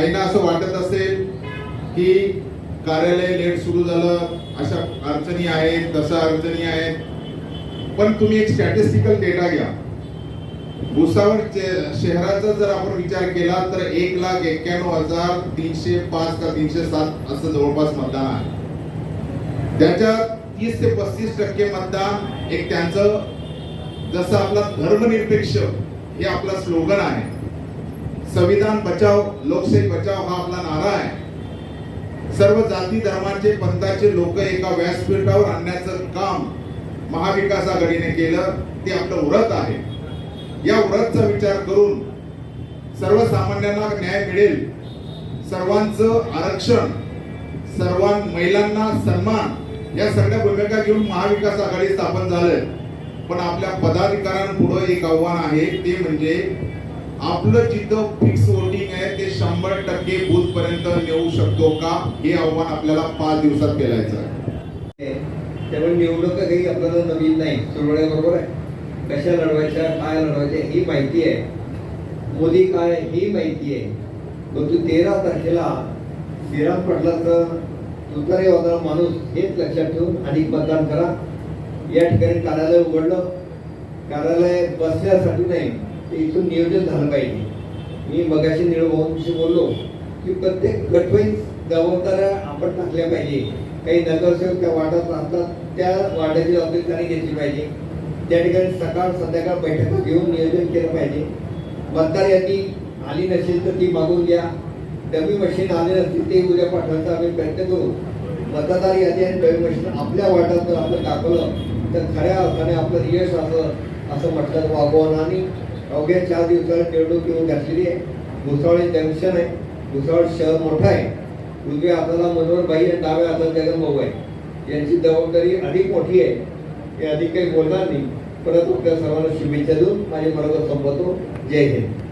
त्यांना असं वाटत असेल की कार्यालय लेट सुरू झालं अशा अडचणी आहेत तशा अडचणी आहेत. पण तुम्ही एक स्टॅटिस्टिकल डेटा घ्या. भुसावळ शहराचा जर आपण विचार केला तर एक लाख एक्क्याण्णव हजार तीनशे पाच का तीनशे सात असं जवळपास मतदान आहे. त्याच्यात तीस ते पस्तीस टक्के मतदान एक त्यांचं जसं आपला धर्मनिरपेक्ष हे आपला स्लोगन आहे. संविधान बचाव लोकशाही बचाव हा आपला नारा आहे. सर्व जाती धर्माचे पंथाचे लोक एका व्यासपीठावर आणण्याचं काम महाविकास आघाडीने केलं ते आपलं व्रत आहे. या व्रतचा विचार करून सर्वसामान्यांना न्याय मिळेल. सर्वांचं आरक्षण सर्वां महिलांना सन्मान या सगळ्या भूमिका घेऊन महाविकास आघाडी स्थापन झालंय. पण आपल्या पदाधिकाऱ्यांपुढे एक आव्हान आहे ते म्हणजे आपलं जिथं फिक्स वोटिंग आहे ते शंभर टक्के बूथ पर्यंत नेऊ शकतो का? हे आव्हान आपल्याला पाच दिवसात केलायचं आहे. त्यामुळे निवडणूक काही आपल्याला नवीन नाही सुरुवात बरोबर आहे. कशा लढवायच्या काय लढवायच्या ही माहिती आहे. मोदी काय ही माहिती आहे. परंतु तेरा तारखेला श्रीराम तर तुतारे होणारा माणूस हेच लक्षात ठेवून अधिक मतदान करा. या ठिकाणी कार्यालय उघडलं. कार्यालय बसण्यासाठी नाही ते इथून नियोजन झालं पाहिजे. मी मगाशी निळभाऊंशी बोललो की प्रत्येक गटवाईज जबाबदाऱ्या आपण टाकल्या पाहिजे. काही नगरसेवक त्या वार्डात राहतात त्या वार्डाची जबाबदारी त्यांनी घेतली पाहिजे. त्या ठिकाणी सकाळ संध्याकाळ बैठका घेऊन नियोजन केलं पाहिजे. मतदार यादी आली नसेल तर ती मागून घ्या. डबी मशीन आले नसतील ते उद्या पाठवायचा आम्ही प्रयत्न करू. मतदार यादी आणि डबी मशीन आपल्या वार्डात जर आपण टाकलं तर खऱ्या अर्थाने आपलं यश असं असं म्हटलं वागवण आणि अवघ्या चार दिवसाला निवडणूक येऊन घातलेली आहे. भुसावळ जंक्शन आहे. भुसावळ शहर मोठं आहे. उजव्या हाताला मनोहरबाई आणि डाव्या हातात जगनभाऊ आहे. यांची जबाबदारी अधिक मोठी आहे. हे अधिक काही बोलणार नाही. परत आपल्या सर्वांना शुभेच्छा देऊन माझे बरोबर संपवतो. जय हिंद.